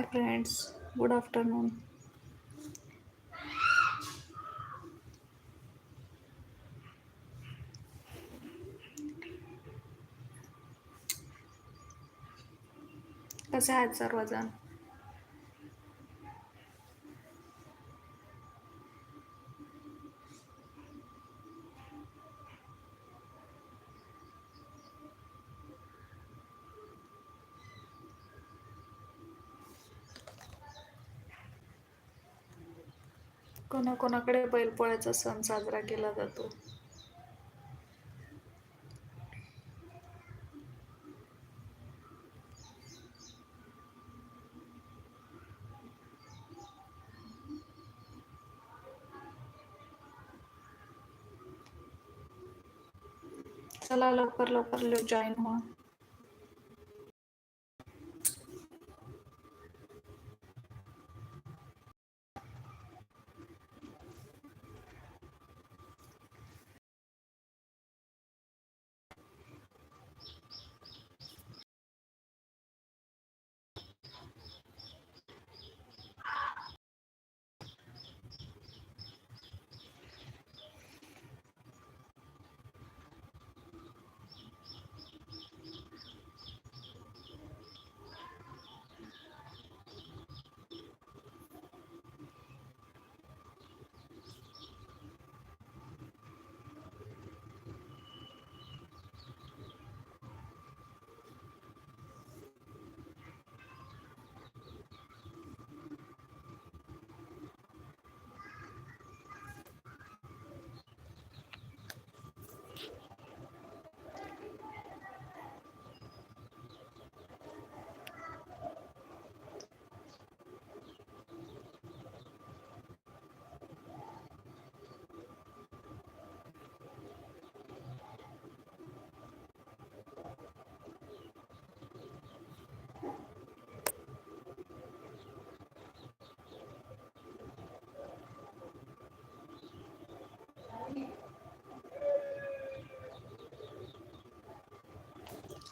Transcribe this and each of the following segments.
Hi friends good afternoon कसे आहेत सर्वजण? कोणाकोणाकडे बैलपोळ्याचा सण साजरा केला जातो? चला लवकर लवकर जॉईन व्हा.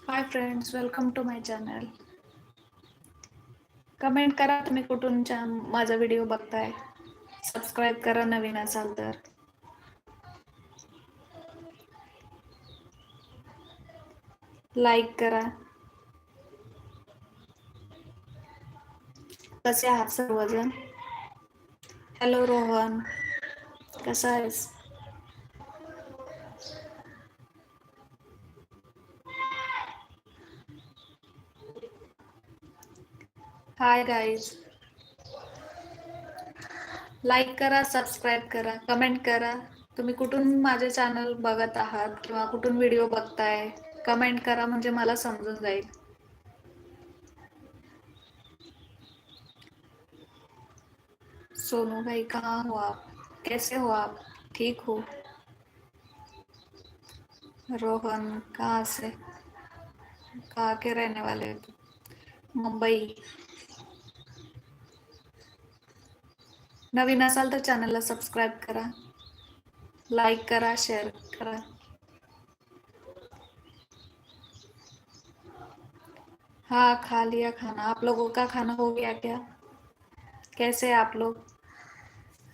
Hi friends welcome to my channel comment करा तुम्ही कुठून माझा व्हिडिओ बघताय. सबस्क्राईब करा नवीन असाल तर. लाईक करा. कसे आहात सर्वजण? हॅलो रोहन कसा आहेस? हाय गाईज लाईक करा सबस्क्राईब करा कमेंट करा. तुम्ही कुठून माझे चॅनल बघत आहात किंवा कुठून व्हिडिओ बघताय कमेंट करा म्हणजे मला समजून जाईल. सोनू भाई, कहाँ हो आप? कैसे हो आप? ठीक हो? रोहन, कहाँ से? कहाँ के रहने वाले मुंबई। नवीन असाल तर चॅनलला सबस्क्राईब करा. लाईक करा शेअर करा. हाँ खा लिया खाना. आप लोगों का खाना हो गया क्या? कैसे आप लोग?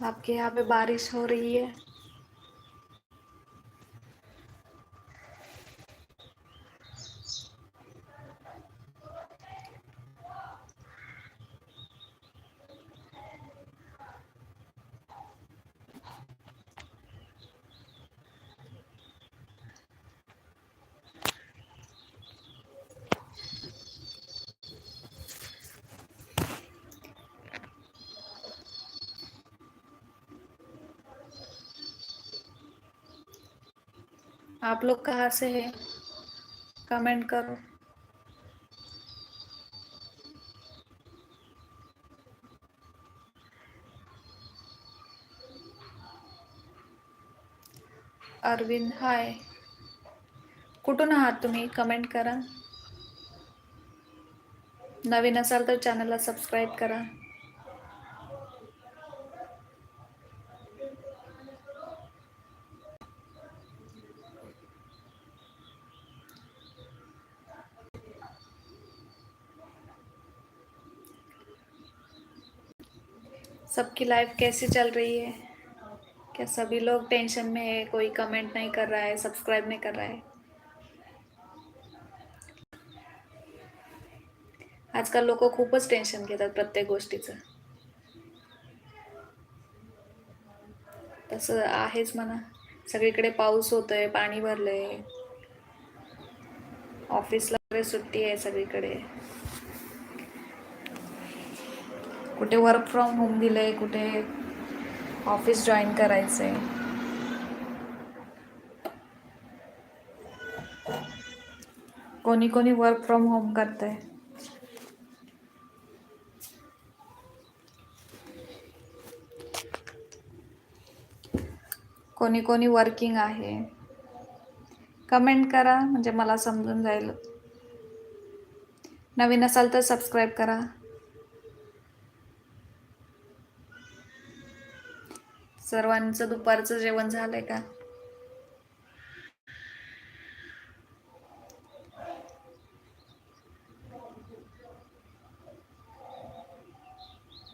आपके यहाँ पे बारिश हो रही है। आप लोग कहाँ से हैं? कमेंट करो। अरविंद हाय। कुठून आहात तुम्ही? कमेंट करा. नवीन असाल तर चॅनलला सबस्क्राईब करा. सबकी लाइफ कैसी चल रही है? क्या सभी लोग टेंशन में है? कोई कमेंट नहीं कर रहा है सब्सक्राइब नहीं कर रहा है? आजकाल लोक खूपच टेन्शन घेतात प्रत्येक गोष्टीचं. तसं आहेच म्हणा. सगळीकडे पाऊस होतोय पाणी भरलंय. ऑफिसला सुट्टी आहे सगळीकडे. कुठे वर्क फ्रॉम होम दिलंय कुठे ऑफिस जॉईन करायचंय. कोणी कोणी वर्क फ्रॉम होम करतंय. कोणी कोणी वर्किंग आहे. कमेंट करा म्हणजे मला समजून जाईल. नवीन असाल तर सबस्क्राईब करा. सर्वांचं दुपारचं जेवण झालंय का?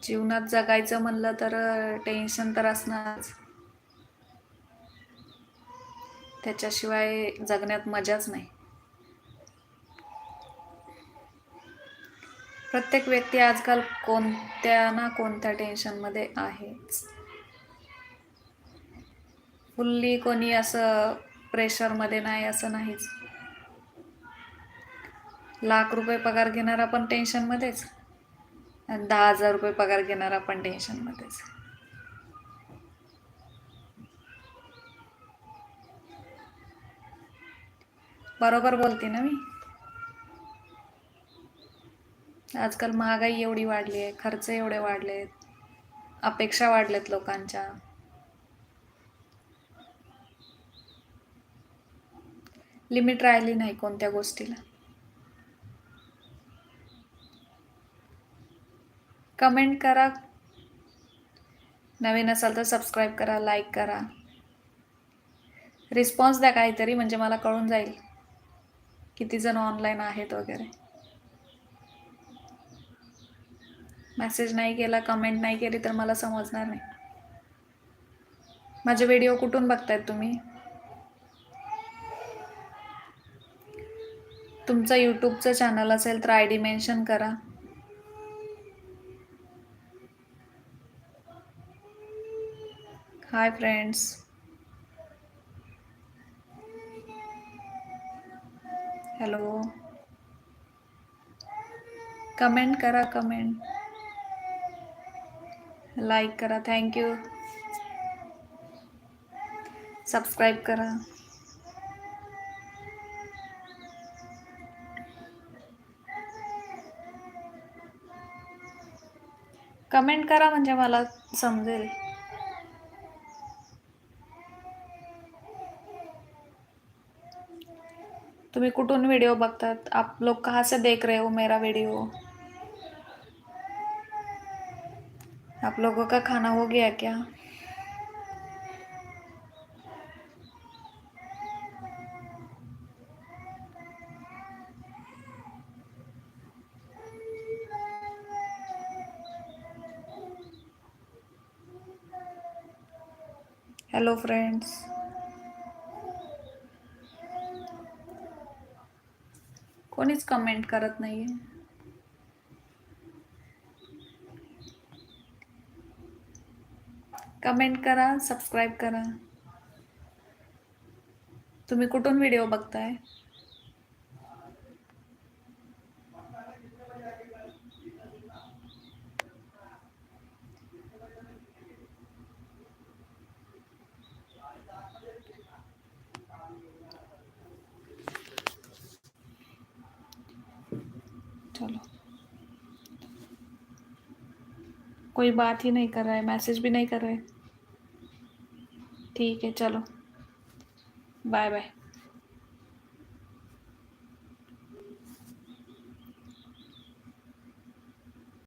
जीवनात जगायचं म्हणलं तर टेन्शन तर असणारच. त्याच्याशिवाय जगण्यात मजाच नाही. प्रत्येक व्यक्ती आजकाल कोणत्या ना कोणत्या टेन्शनमध्ये आहेच. फुल्ली कोणी असं प्रेशरमध्ये नाही असं नाहीच. लाख रुपये पगार घेणारा पण टेन्शनमध्येच. आणि दहा हजार रुपये पगार घेणारा पण टेन्शनमध्येच. बरोबर बोलते ना मी? आजकाल महागाई एवढी वाढली आहे खर्च एवढे वाढलेत अपेक्षा वाढल्यात लोकांच्या. लिमिट राहिली नाही कोणत्या गोष्टीला. कमेंट करा. नवीन असाल तर सबस्क्राईब करा लाईक करा. रिस्पॉन्स द्या काहीतरी म्हणजे मला कळून जाईल. किती जण ऑनलाईन आहेत वगैरे. मेसेज नाही केला कमेंट नाही केली तर मला समजणार नाही. माझे व्हिडिओ कुठून बघतायत तुम्ही? तुमचं यूट्यूबचं चॅनल असेल तर आय डी मेन्शन करा. Hi friends. हॅलो. कमेंट करा कमेंट. लाईक करा थँक्यू. सबस्क्राईब करा. कमेंट करा म्हणजे मला समजेल. तुम्ही कुठून व्हिडिओ बघतात? आप लोग कहाँ से देख रहे हो मेरा वीडियो आप लोगों का खाना हो गया क्या? हॅलो फ्रेंड्स कोणीच कमेंट करत नाहीये. कमेंट करा सबस्क्राईब करा. तुम्ही कुठून व्हिडिओ बघताय? चलो। कोई बात ही नहीं कर रहा है, मैसेज भी नहीं कर रहे। ठीक है, चलो। Bye bye.